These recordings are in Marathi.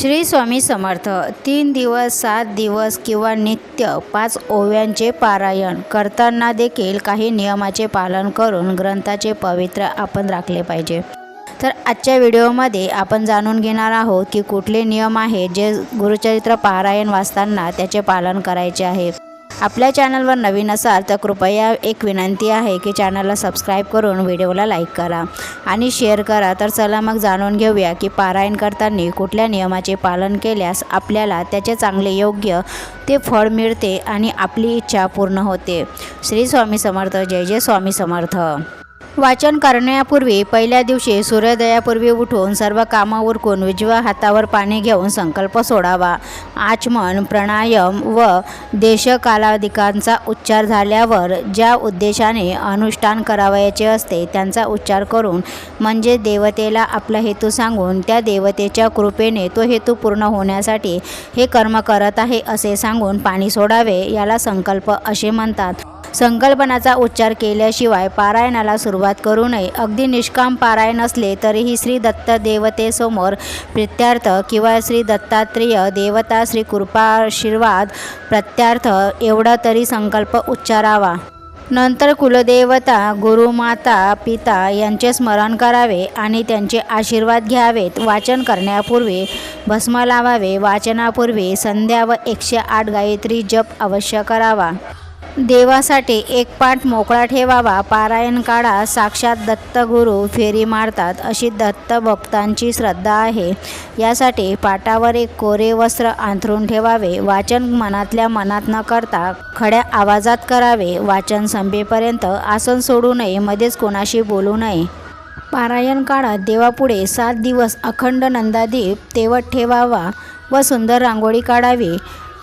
श्री स्वामी समर्थ. तीन दिवस सात दिवस किंवा नित्य पाच ओव्यांचे पारायण करताना देखील काही नियमाचे पालन करून ग्रंथाचे पवित्र आपण राखले पाहिजे. तर आजच्या व्हिडिओमध्ये आपण जाणून घेणार आहोत की कुठले नियम आहेत जे गुरुचरित्र पारायण वाचताना त्याचे पालन करायचे आहे. आपल्या चॅनलवर नवीन असाल तर कृपया एक विनंती आहे की चॅनलला सबस्क्राईब करून व्हिडिओला लाईक करा आणि शेअर करा. तर चला मग जाणून घेऊया की पारायण करताना कुठल्या नियमाचे पालन केल्यास आपल्याला त्याचे चांगले योग्य ते फळ मिळते आणि आपली इच्छा पूर्ण होते. श्री स्वामी समर्थ. जय जय स्वामी समर्थ. वाचन करण्यापूर्वी पहिल्या दिवशी सूर्योदयापूर्वी उठून सर्व कामं उरकून उजव्या हातावर पाणी घेऊन संकल्प सोडावा. आचमन प्राणायाम व देशकालाधिकांचा उच्चार झाल्यावर ज्या उद्देशाने अनुष्ठान करावयाचे असते त्यांचा उच्चार करून म्हणजे देवतेला आपला हेतू सांगून त्या देवतेच्या कृपेने तो हेतू पूर्ण होण्यासाठी हे कर्म करत आहे असे सांगून पाणी सोडावे याला संकल्प असे म्हणतात. संकल्पनाचा उच्चार केल्याशिवाय पारायणाला सुरुवात करू नये. अगदी निष्काम पारायण असले तरीही श्री दत्त देवतेसमोर प्रित्यार्थ किंवा श्री दत्तात्रेय देवता श्री कृपाशीर्वाद प्रत्यार्थ एवढा तरी संकल्प उच्चारावा. नंतर कुलदेवता गुरुमाता पिता यांचे स्मरण करावे आणि त्यांचे आशीर्वाद घ्यावेत. वाचन करण्यापूर्वी भस्म लावावे. वाचनापूर्वी संध्या व एकशे आठ गायत्री जप अवश्य करावा. देवासाठी एक पाठ मोकळा ठेवावा. पारायण काळात साक्षात दत्तगुरू फेरी मारतात अशी दत्त भक्तांची श्रद्धा आहे. यासाठी पाटावर एक कोरे वस्त्र अंथरून ठेवावे. वाचन मनातल्या मनात न करता खड्या आवाजात करावे. वाचन संपेपर्यंत आसन सोडू नये मध्येच कोणाशी बोलू नये. पारायण काळात देवापुढे सात दिवस अखंड नंदादीप तेवत ठेवावा व सुंदर रांगोळी काढावी.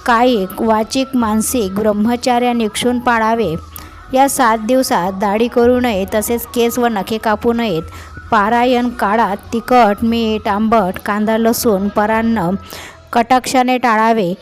कायिक वाचिक मानसिक ब्रह्मचार्या निक्षून पाळावे. या सात दिवसात दाढी करू नये तसेच केस व नखे कापू नयेत. पारायण काळात तिखट मीठ आंबट कांदा लसूण परान्न कटाक्षाने टाळावे.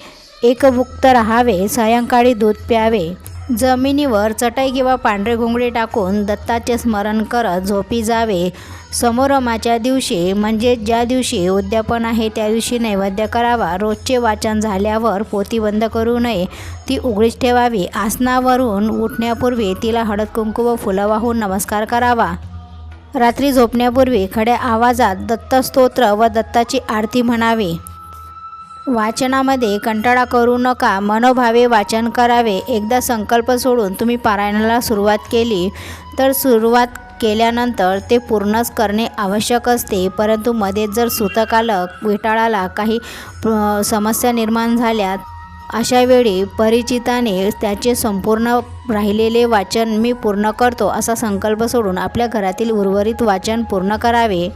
एकभुक्त राहावे सायंकाळी दूध प्यावे. जमिनीवर चटई किंवा पांढरे घोंगडे टाकून दत्ताचे स्मरण करत झोपी जावे. समोरमाच्या दिवशी म्हणजे ज्या दिवशी उद्यापन आहे त्या दिवशी नैवेद्य करावा. रोजचे वाचन झाल्यावर पोती बंद करू नये. ती उघडीच ठेवावी. आसनावरून उठण्यापूर्वी तिला हळद कुंकू व फुलं वाहून नमस्कार करावा. रात्री झोपण्यापूर्वी खड्या आवाजात दत्तस्तोत्र व दत्ताची आरती म्हणावी. वाचनामध्ये कंटाळा करू नका मनोभावे वाचन करावे. एकदा संकल्प सोडून तुम्ही पारायणाला सुरुवात केली तर सुरुवात केल्यानंतर ते पूर्णच करणे आवश्यक असते. परंतु मध्ये जर सुतक आलं विटाळाला काही समस्या निर्माण झाल्या अशा वेळी परिचिताने त्याचे संपूर्ण राहिलेले वाचन मी पूर्ण करतो असा संकल्प सोडून आपल्या घरातील उर्वरित वाचन पूर्ण करावे.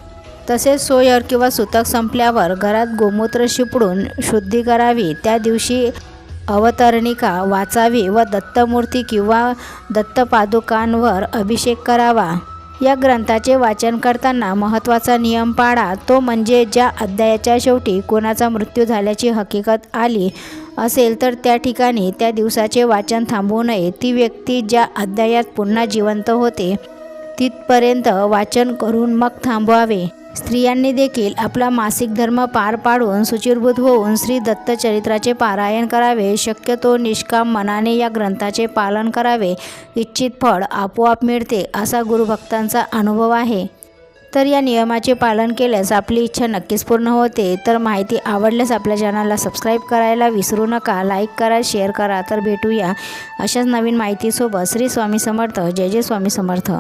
तसेच सोयर किंवा सुतक संपल्यावर घरात गोमूत्र शिपडून शुद्धी करावी. त्या दिवशी अवतरणिका वाचावी व दत्तमूर्ती किंवा दत्तपादुकांवर अभिषेक करावा. या ग्रंथाचे वाचन करताना महत्त्वाचा नियम पाळा. तो म्हणजे ज्या अध्यायाच्या शेवटी कोणाचा मृत्यू झाल्याची हकीकत आली असेल तर त्या ठिकाणी त्या दिवसाचे वाचन थांबवू नये. ती व्यक्ती ज्या अध्यायात पुन्हा जिवंत होते तिथपर्यंत वाचन करून मग थांबवावे. स्त्रियांनी देखील आपला मासिक धर्म पार पाडून सुचिरभूत होऊन श्री दत्तचरित्राचे पारायण करावे. शक्यतो निष्काम मनाने या ग्रंथाचे पालन करावे. इच्छित फळ आपोआप मिळते असा गुरुभक्तांचा अनुभव आहे. तर या नियमाचे पालन केल्यास आपली इच्छा नक्कीच पूर्ण होते. तर माहिती आवडल्यास आपल्या चॅनलला सबस्क्राईब करायला विसरू नका. लाईक करा शेअर करा. तर भेटूया अशाच नवीन माहितीसोबत. श्री स्वामी समर्थ. जय जय स्वामी समर्थ.